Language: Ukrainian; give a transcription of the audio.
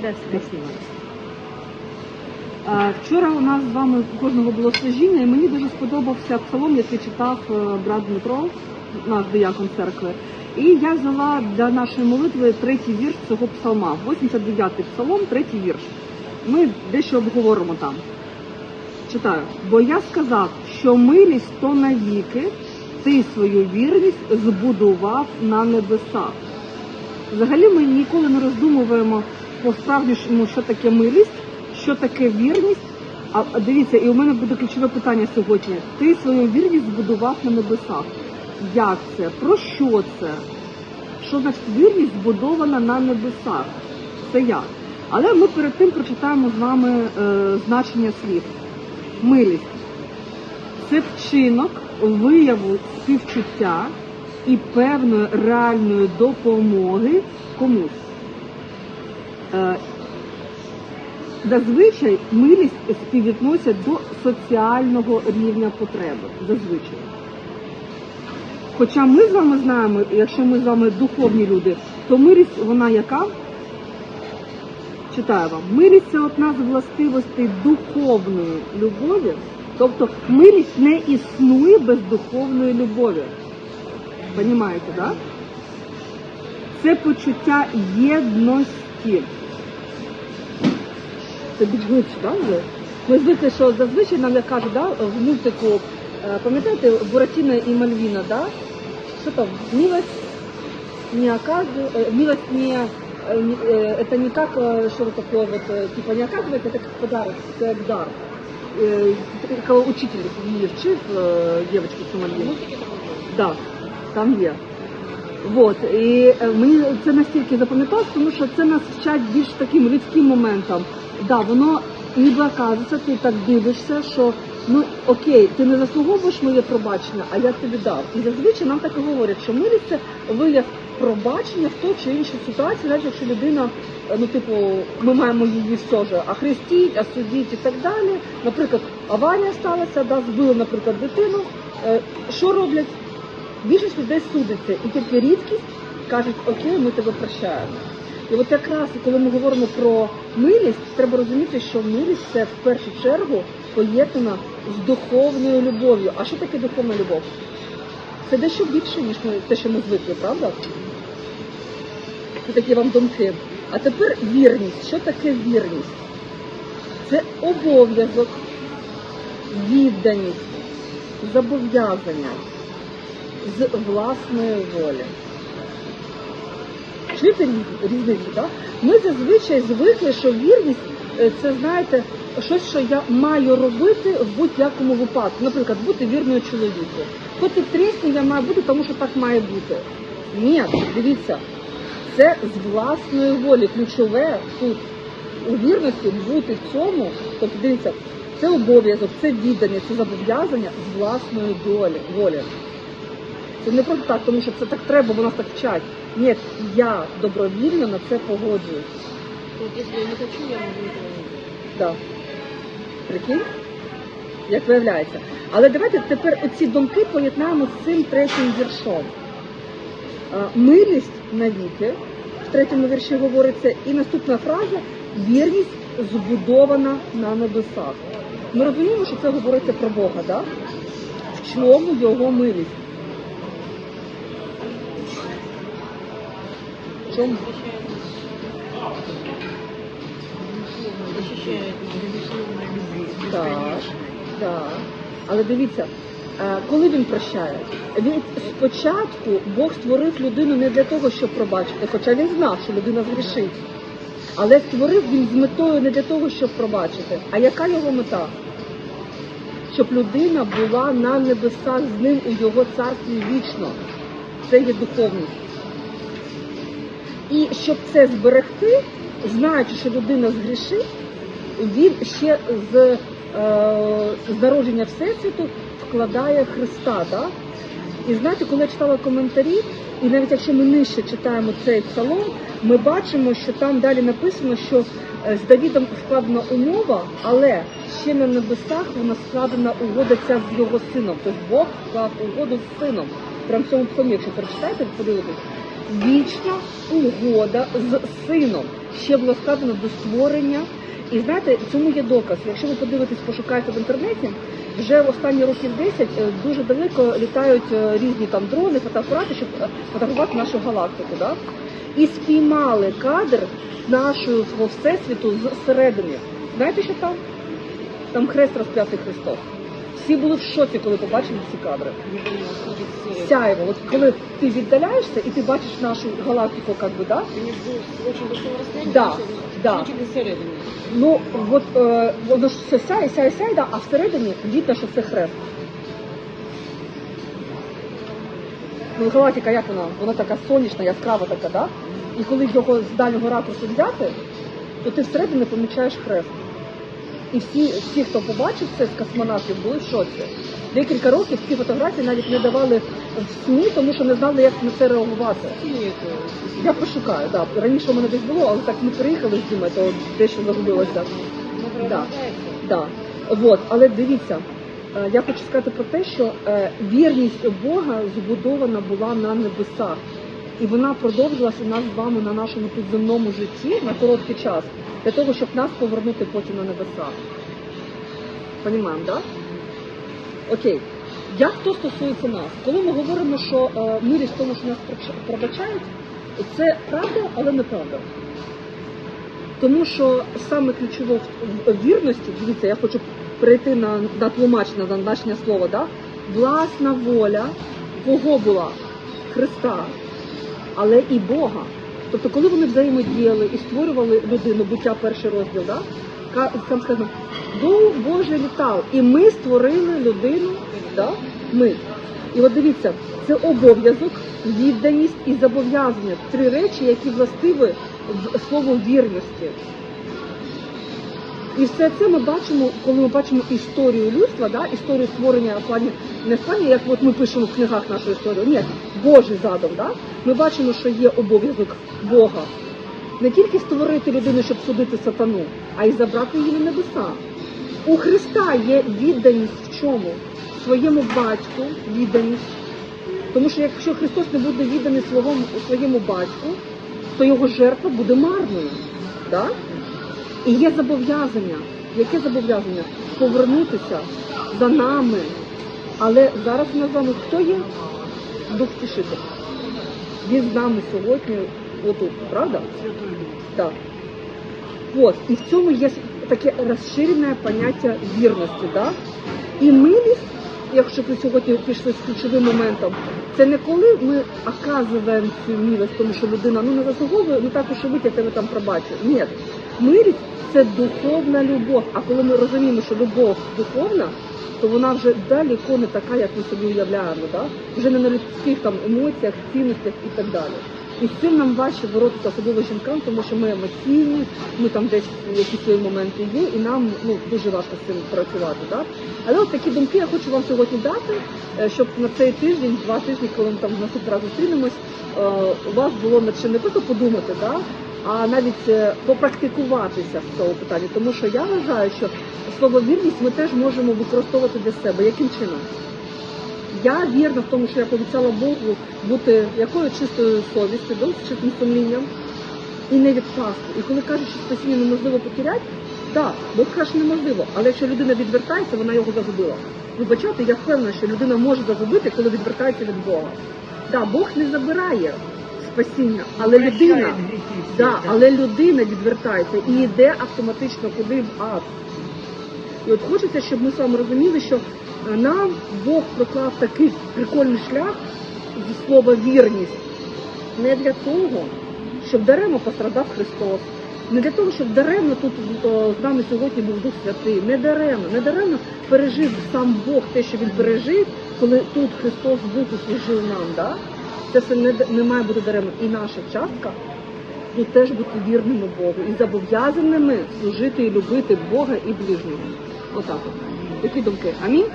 Спасибо. Е, Вчора у нас з вами у кожного було служіння, і мені дуже сподобався псалом, який читав е, брат Дмитро, наш диякон церкви. І я взяла для нашої молитви третій вірш цього псалма, 89-й псалом, третій вірш. Ми дещо обговоримо там. Читаю. Бо я сказав, що милість то навіки, ти свою вірність збудував на небесах. Взагалі ми ніколи не роздумуємо по справжньому, що таке милість, що таке вірність. А дивіться, і у мене буде ключове питання сьогодні. Ти свою вірність збудував на небесах. Як це? Про що це? Що значить вірність збудована на небесах? Це як? Але ми перед тим прочитаємо з вами е, значення слів. Милість це вчинок вияву співчуття і певної реальної допомоги комусь. Е, Зазвичай милість співвідносять до соціального рівня потреби. Зазвичай. Хоча ми з вами знаємо, якщо ми з вами духовні люди, то милість вона яка? Читаю вам. Милість це одна з властивостей духовної любові. Тобто милість не існує без духовної любові. Понімаєте, так? Да? Це почуття єдності Це більш глибше, так? вже? Ми звикли, що зазвичай нам як кажуть, да, в мультику, е, пам'ятаєте, Буратіно і Мальвіна, да? Що там? Милость не оказывает, э, милость не, э, не- э, это не как э, что-то такое вот, э, типа не оказывается, это как подарок, это как дар. Э, Коли учитель її вчив е, дівчинку цю Мальвіну. Да, там є. Вот. І е, мені це настільки запам'яталось, тому що це нас вчать більш таким людським моментом. Да, воно ніби оказується, ти так дивишся, що ну окей, ти не заслуговуєш моє пробачення, а я тобі дав. І зазвичай нам так і говорять, що милість це вияв пробачення в ту чи іншу ситуацію, навіть якщо людина, е, ну типу, ми маємо її все ж охрестіть, осудіть і так далі. Наприклад, аварія сталася, да, збили, наприклад, дитину. Е, Що роблять? Більшість людей судиться, і тільки рідкість кажуть, окей, ми тебе прощаємо. І от якраз коли ми говоримо про милість, треба розуміти, що милість це в першу чергу поєднана з духовною любов'ю. А що таке духовна любов? Це дещо більше, ніж ми, те, що ми звикли, правда? Це такі вам думки. А тепер вірність. Що таке вірність? Це обов'язок, відданість, зобов'язання з власної волі. Чуєте різ- різницю, так? Ми зазвичай звикли, що вірність е, це, знаєте, щось, що я маю робити в будь-якому випадку. Наприклад, бути вірною чоловіку. Хоч трісні я маю бути, тому що так має бути. Ні, дивіться, це з власної волі. Ключове тут у вірності бути в цьому, тобто дивіться, це обов'язок, це віддання, це зобов'язання з власної долі, волі. Це не просто так, тому що це так треба, бо нас так вчать. Ні, я добровільно на це погоджуюсь. Вот если я не хочу, я могу делать. Да. Прикинь? Як виявляється. Але давайте тепер оці думки поєднаємо з цим третім віршом. А, Милість навіки, в третьому вірші говориться, і наступна фраза вірність збудована на небесах. Ми розуміємо, що це говориться про Бога, так? В чому його милість? В чому? Защищает безусловной любви. Так. Але дивіться, е, коли він прощає, він спочатку Бог створив людину не для того, щоб пробачити, хоча він знав, що людина згрішить. Але створив він з метою не для того, щоб пробачити. А яка його мета? Щоб людина була на небесах з ним у його царстві вічно. Це є духовність. І щоб це зберегти, знаючи, що людина згрішить, він ще з, е, з народження Всесвіту вкладає Христа. Да? І знаєте, коли я читала коментарі, і навіть якщо ми нижче читаємо цей псалом, ми бачимо, що там далі написано, що е, з Давідом складена умова, але ще на небесах вона складена угода ця з його сином. Тобто Бог склав угоду з сином. Прям в цьому псалмі, якщо прочитаєте, подивитесь, вічна угода з сином. ще було сказано до створення. І знаєте, цьому є доказ. Якщо ви подивитесь, пошукаєте в інтернеті, вже в останні років 10 е, дуже далеко літають е, різні там дрони, фотоапарати, щоб е, фотографувати нашу галактику. Да? І спіймали кадр нашого всесвіту зсередини. Знаєте, що там? Там хрест розп'ятий Христос. Всі були в шоці, коли побачили ці кадри. Сяйво, от коли ти віддаляєшся і ти бачиш нашу галактику, как би, да? Да, да. Ну от е, воно ж все сяє, сяє, сяє, да, а всередині видно, що це хрест. Ну, галактика, як вона? Вона така сонячна, яскрава така, да? І коли його з дальнього ракурсу взяти, то ти всередині помічаєш хрест. І всі, всі, хто побачив це з космонавтів, були в шоці. Декілька років ці фотографії навіть не давали в СМІ, тому що не знали, як на це реагувати. Я пошукаю, да. Раніше у мене десь було, але так ми приїхали з Дімою, то дещо загубилося. Да. Да. Вот. Але дивіться, е, я хочу сказати про те, що е, вірність Бога збудована була на небесах. І вона продовжилася нас з вами на нашому підземному житті на короткий час, для того, щоб нас повернути потім на небеса. Понімаємо, так? Окей. Як то стосується нас? Коли ми говоримо, що е, милість в тому, що нас пробачають, це правда, але неправда. Тому що саме ключово в вірності, дивіться, я хочу перейти на, на тлумачення, на значення слова, да? власна воля кого була? Христа, але і Бога. Тобто, коли вони взаємодіяли і створювали людину, буття перший розділ, да? там сказано, Дух Божий літав, і ми створили людину, да? ми. І от дивіться, це обов'язок, відданість і зобов'язання. Три речі, які властиві в слову вірності. І все це ми бачимо, коли ми бачимо історію людства, да? історію створення плані не в плані, як от ми пишемо в книгах нашу історію, ні, Божий задум. Да? Ми бачимо, що є обов'язок Бога. Не тільки створити людину, щоб судити сатану, а й забрати її на небеса. У Христа є відданість в чому? Своєму батьку відданість. Тому що якщо Христос не буде відданий своєму батьку, то його жертва буде марною. Да? І є зобов'язання. Яке зобов'язання? Повернутися за нами. Але зараз нас з вами хто є? Дух Тішитель. Він з нами сьогодні отут, правда? Так. От. І в цьому є таке розширене поняття вірності. Да? І милість, якщо ви сьогодні пішли з ключовим моментом, це не коли ми оказуємо цю милость, тому що людина ну не заслуговує, ну так уж і тебе там пробачу. Ні. Милість це духовна любов. А коли ми розуміємо, що любов духовна, то вона вже далеко не така, як ми собі уявляємо. Да? Вже не на людських там емоціях, цінностях і так далі. І з цим нам важче боротися, особливо жінкам, тому що ми емоційні, ми там десь якісь свої моменти є, і нам ну дуже важко з цим працювати. Да? Але от такі думки я хочу вам сьогодні дати, е, щоб на цей тиждень, два тижні, коли ми там наступний раз зустрінемось, е, у вас було не просто подумати, да? А навіть е, попрактикуватися з цього питання. Тому що я вважаю, що слово вірність ми теж можемо використовувати для себе. Яким чином? Я вірна в тому, що я пообіцяла Богу бути якою чистою совістю, з чистим сумлінням і не відпасти. І коли кажуть, що спасіння неможливо потеряти, так, Бог каже, неможливо. Але якщо людина відвертається, вона його загубила. Вибачайте, я впевнена, що людина може загубити, коли відвертається від Бога. Да, Бог не забирає спасіння, але людина, да, але людина відвертається і йде автоматично куди в ад. І от хочеться, щоб ми з вами розуміли, що е, нам Бог проклав такий прикольний шлях зі слова вірність не для того, щоб даремно пострадав Христос, не для того, щоб даремно тут з нами сьогодні був Дух Святий, не даремно, не даремно пережив сам Бог те, що він пережив, коли тут Христос був і нам. Да? Це все не, не має бути даремно. І наша частка тут теж бути вірними Богу і зобов'язаними служити і любити Бога і ближнього. Отак от. Такі думки. Амінь.